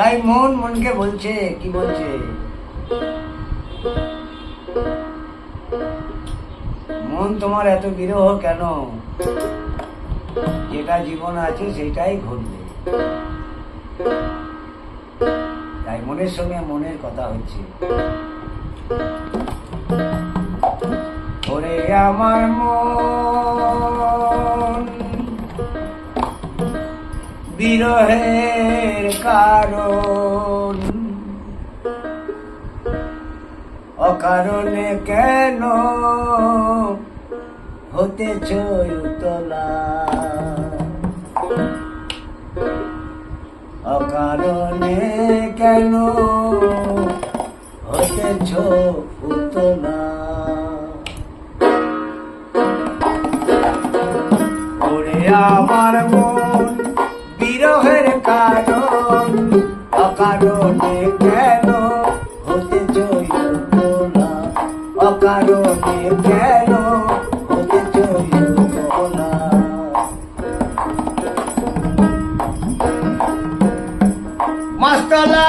তাই মন মনকে বলছে, কি বলছে? মন তোমার এত বিরহ কেন? যেটা জীবন আছে সেটাই ঘটবে। তাই মনের সঙ্গে মনের কথা হচ্ছে। ওরে আমার মন বিরহের কারণ। অকারণে কেন হতেছ উতলা? অকারণে কেন হতেছ উতলা? আমার মন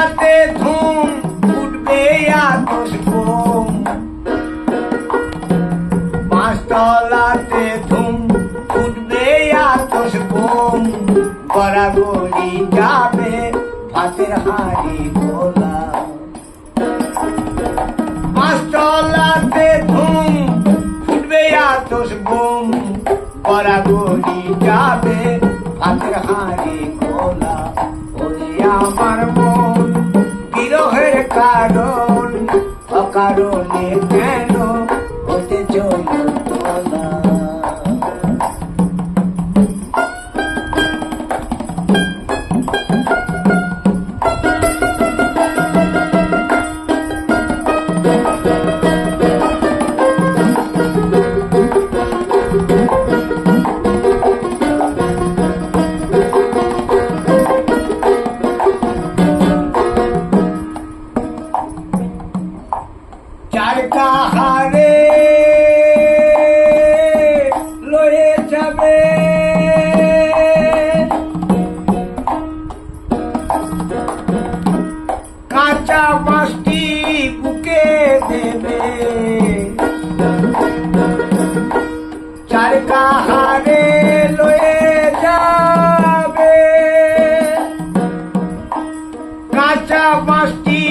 মাস্তলাতে ধুম উঠবে ধুম উঠবে গড়াগড়ি যাবে ভাতের হাড়ি গোলা পাঁচতলাতে ধুম গড়াগড়ি যাবে ভাতের গোলা আমার কারণ অকারণে লয়ে যাবে কাঁচা মাছটি বুকে দেবে চার কাহারে লয়ে যাবে কাঁচা মাছটি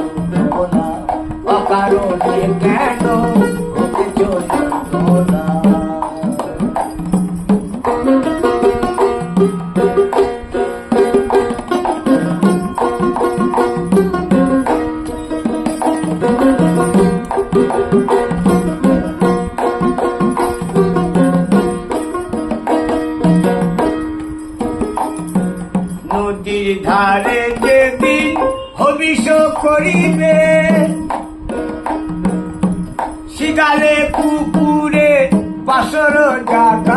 নদীর ধারে যেদিন হবিষ করিবে শিকালে পুকুরে বাসর জাগাবে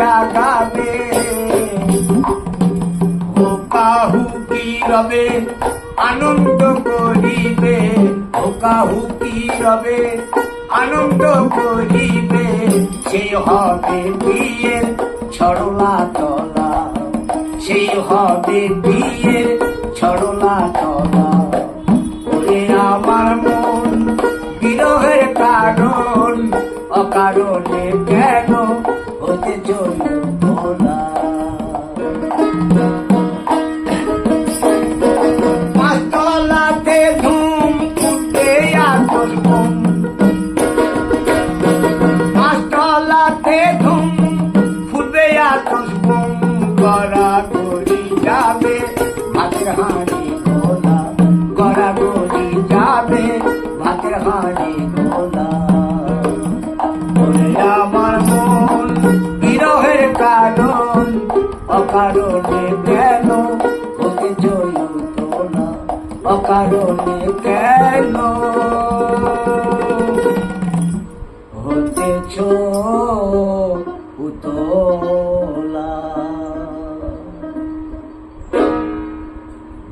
বাসর জাগাবে হুকি রবে? আনন্দ করিবে হুকি রবে? আনন্দ করিবে সেই হবে বিয়ের ছড়লা তলা। সেই হবে বিয়ের ছড়লা হতে চল অকারণ অকারণে কেন? তোকে জয়ন্ত না? অকারণে কেন?